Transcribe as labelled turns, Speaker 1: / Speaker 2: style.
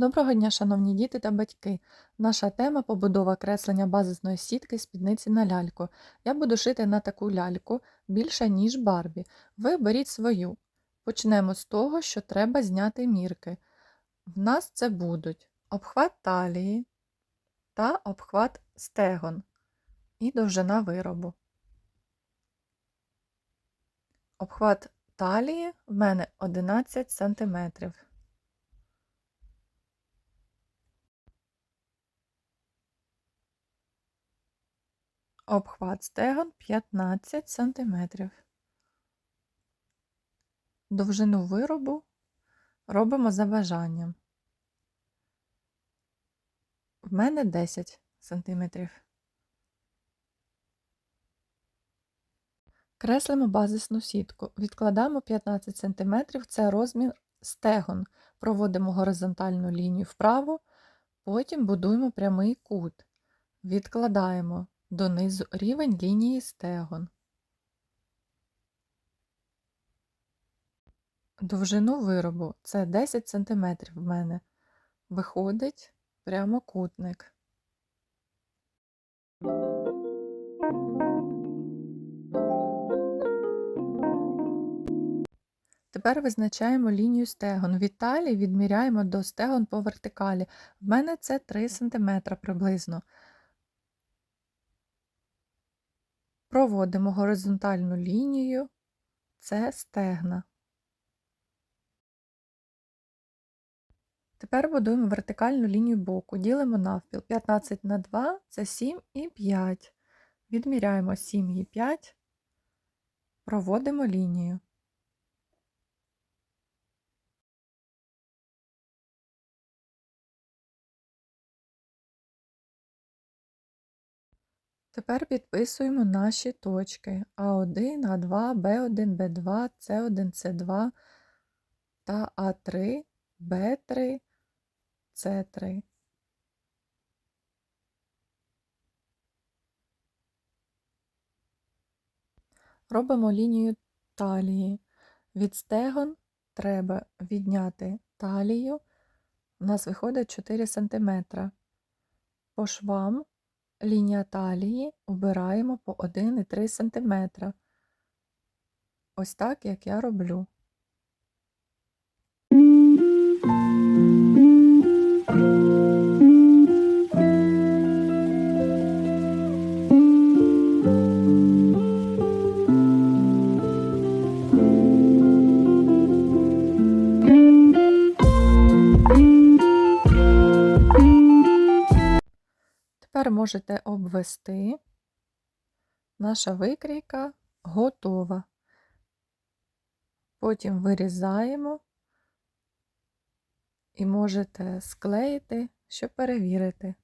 Speaker 1: Доброго дня, шановні діти та батьки! Наша тема побудова креслення базисної сітки спідниці на ляльку. Я буду шити на таку ляльку більше, ніж Барбі. Ви беріть свою. Почнемо з того, що треба зняти мірки. В нас це будуть обхват талії та обхват стегон і довжина виробу. Обхват талії в мене 11 см. Обхват стегон 15 см. Довжину виробу робимо за бажанням. В мене 10 см. Креслимо базисну сітку. Відкладаємо 15 см, це розмір стегон. Проводимо горизонтальну лінію вправо, потім будуємо прямий кут. Відкладаємо донизу рівень лінії стегон. Довжину виробу це 10 см в мене. Виходить прямокутник. Тепер визначаємо лінію стегон. Від талії відміряємо до стегон по вертикалі. В мене це 3 см приблизно. Проводимо горизонтальну лінію, це стегна. Тепер будуємо вертикальну лінію боку, ділимо навпіл. 15 на 2 це 7 і 5. Відміряємо 7 і 5, проводимо лінію. Тепер підписуємо наші точки А1, А2, Б1, Б2, С1, С2 та А3, Б3, С3. Робимо лінію талії. Від стегон треба відняти талію. У нас виходить 4 см. По швам лінія талії обираємо по 1,3 см. Ось так, як я роблю. Можете обвести. Наша викрійка готова. Потім вирізаємо і можете склеїти, щоб перевірити.